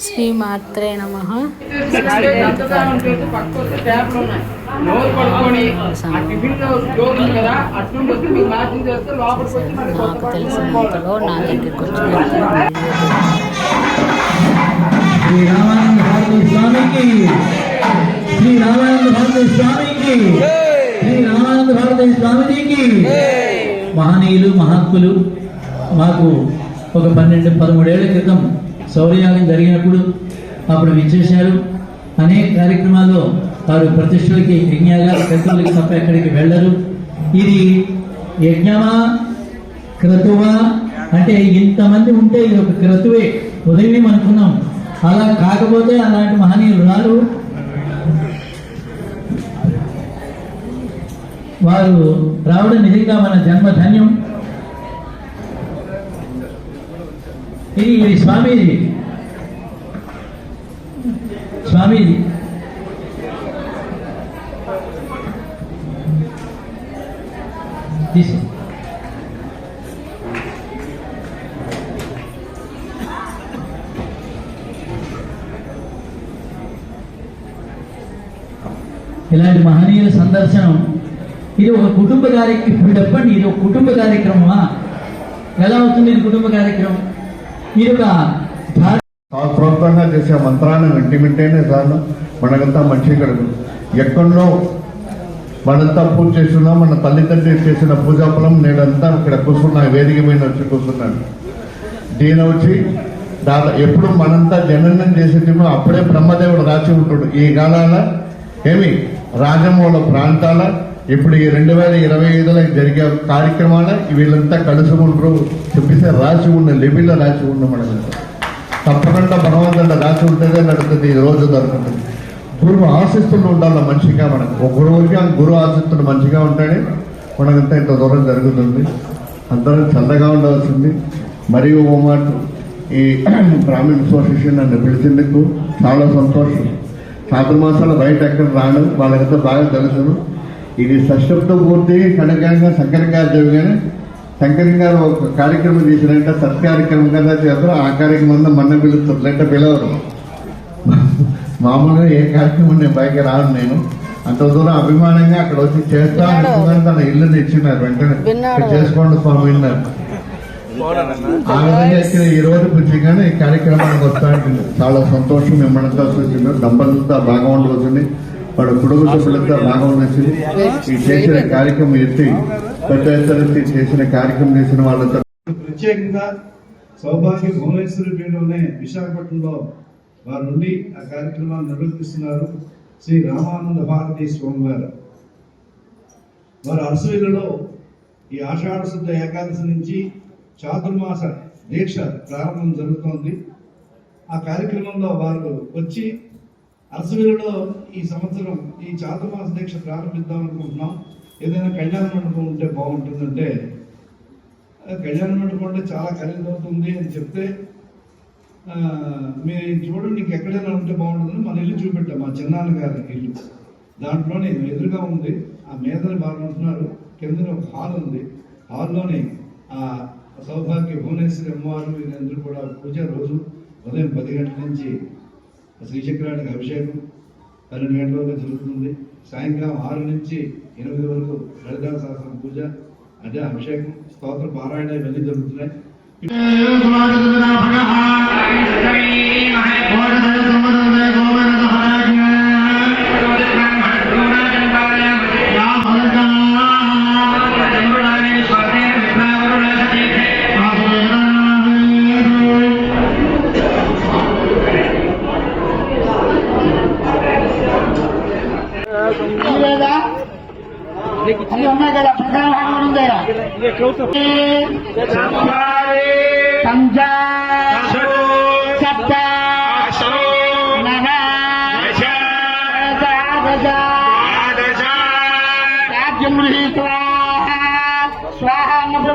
శ్రీ మాత్రే నమ. నాకు తెలిసినంతలో నా దగ్గరికి వచ్చిన మహనీయులు మహాత్ములు మాకు ఒక పన్నెండు పదమూడేళ్ళ క్రితం శౌర్యాగం జరిగినప్పుడు అప్పుడు విచ్చేశారు. అనేక కార్యక్రమాల్లో వారు ప్రతిష్టలకి యజ్ఞాగా క్రతువులకి తప్ప ఎక్కడికి వెళ్ళరు. ఇది యజ్ఞమా క్రతువా? అంటే ఇంతమంది ఉంటే ఇది ఒక క్రతువే. ఉదయం అనుకున్నాం. అలా కాకపోతే అలాంటి మహనీయులు రారు. వారు రావడం నిజంగా మన జన్మ ఇది ఇది స్వామీజీ స్వామీజీ ఇలాంటి మహనీయుల సందర్శనం ఇది ఒక కుటుంబ కార్యక్రమం ఇప్పుడు చెప్పండి ఇది ఒక కుటుంబ కార్యక్రమమా? ఎలా అవుతుంది ఇది కుటుంబ కార్యక్రమం? ఇది ఒక శాస్త్రోక్తంగా చేసే మంత్రాన్ని వింటి వింటేనే చాలు. మనకంతా మంచి కడుగు ఎక్కడో మనంతా పూజ చేస్తున్నాం మన తల్లిదండ్రులు చేసిన పూజా ఫలం నేనంతా ఇక్కడ కూర్చున్నా వేదిక మీద వచ్చి కూర్చున్నాను. దీని వచ్చి దాదా ఎప్పుడు మనంతా జననం చేసేటప్పుడు అప్పుడే బ్రహ్మదేవుడు రాసి ఉంటాడు. ఈ కాలాల ఏమి? రాజమౌళ ప్రాంతాల ఇప్పుడు ఈ రెండు వేల ఇరవై ఐదులో జరిగే కార్యక్రమాల వీళ్ళంతా కలుసుకుంటారు చెప్పేసి రాసి ఉన్న లిపిలో రాసి ఉన్న మనకంతా తప్పకుండా భగవంతుడు రాసి ఉంటేనే నడుస్తుంది ఈ రోజు దొరుకుతుంది గురువు ఆశిస్తులు ఉండాలి మంచిగా మనకు. ఒక గురువుకి ఆ గురువు ఆశిస్తుడు మంచిగా ఉంటాడే. మనకంతా ఇంత దూరం జరుగుతుంది. అందరం చల్లగా ఉండవలసింది మరియు ఓ మాట ఈ బ్రాహ్మణ్ అసోసియేషన్ నన్ను పిలిచేందుకు చాలా సంతోషం. చాతుర్మాసాలు బయట ఎక్కడ రాను వాళ్ళకంతా బాగా తెలుసును ఇది సశబ్ద పూర్తి కనకంగా శంకరంగా జరిగానే శంకరం గారు ఒక కార్యక్రమం చేసినట్ట సత్కార్యక్రమం కదా చేస్తారు. ఆ కార్యక్రమం మన్న పిలుస్తారు లేదంటే పిలవరు. మామూలుగా ఏ కార్యక్రమం నేను పైకి రాను నేను. అంత దూరం అభిమానంగా అక్కడ వచ్చి చేస్తా తన ఇల్లు తెచ్చినారు వెంటనే. చేసుకోండి స్వామి విన్నారు ఆ విధంగా ఇక్కడ ఈ రోజు పుచ్చిగానే ఈ కార్యక్రమానికి వస్తా ఉంటుంది చాలా సంతోషం మిమ్మల్ని వచ్చింది దంపతులతో బాగా ఉండవచ్చుంది వాళ్ళ కుటుంబ సభ్యులంతా బాగా ఉండొచ్చింది ఈ చేసిన కార్యక్రమం ఎత్తి పెద్ద ఎత్తున చేసిన కార్యక్రమం చేసిన వాళ్ళంతా ప్రత్యేకంగా సౌభాగ్య భువనేశ్వరి పీఠంలోనే విశాఖపట్నంలో వారు నుండి ఆ కార్యక్రమాన్ని నిర్వర్తిస్తున్నారు శ్రీ రామానంద భారతి స్వామి గారు. వారు అరసవిల్లులో ఈ ఆషాఢ శుద్ధ ఏకాదశి నుంచి చాతుర్మాస దీక్ష ప్రారంభం జరుగుతోంది. ఆ కార్యక్రమంలో వారు వచ్చి అరసవిల్లులో ఈ సంవత్సరం ఈ చాతుర్మాస దీక్ష ప్రారంభిద్దాం అనుకుంటున్నాం. ఏదైనా కళ్యాణ మండపం ఉంటే బాగుంటుందంటే కళ్యాణ మండపం అంటే చాలా ఖరీదు అవుతుంది అని చెప్తే మీరు చూడండి నీకు ఎక్కడైనా ఉంటే బాగుంటుందని మన ఇల్లు చూపెట్టాం మా చిన్నాన్న గారి ఇల్లు. దాంట్లోనే ఎదురుగా ఉంది. ఆ మీదని బాగా ఉంటున్నారు. కింద ఒక హాల్ ఉంది. హాల్లోనే ఆ సౌభాగ్య భువనేశ్వరి అమ్మవారు వీరందరూ కూడా పూజ రోజు ఉదయం పది గంటల నుంచి శ్రీచక్రానికి అభిషేకం పన్నెండు గంటల వరకు జరుగుతుంది. సాయంకాలం ఆరు నుంచి ఎనిమిది వరకు లలితా సహస్రం పూజ అంటే అభిషేకం స్తోత్ర పారాయణ ఇవన్నీ జరుగుతున్నాయి. సంజా శబ్ద నగ రాజ్యం గృహీత్వా స్వాహ అన్నప్పుడు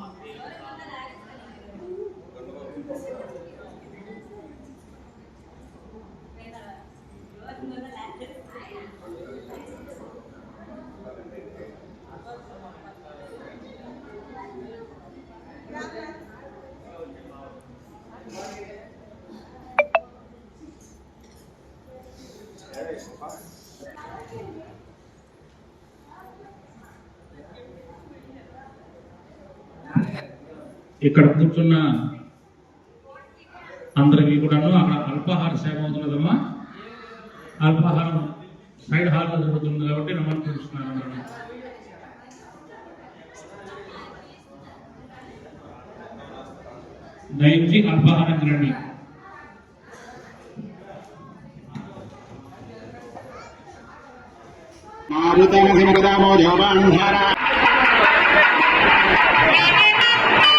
ఇక్కడ కూర్చున్న అందరికీ కూడాను అక్కడ అల్పాహార సేవ అవుతున్నదమ్మా. అల్పాహారం సైడ్ హాల్లో జరుగుతుంది కాబట్టి రమ్మని పిలుస్తున్నారు అందరూ. దయించి అల్పాహారం తినండి. మారుతం మారుతమసిమగదామో జోబాంధారా Thank you.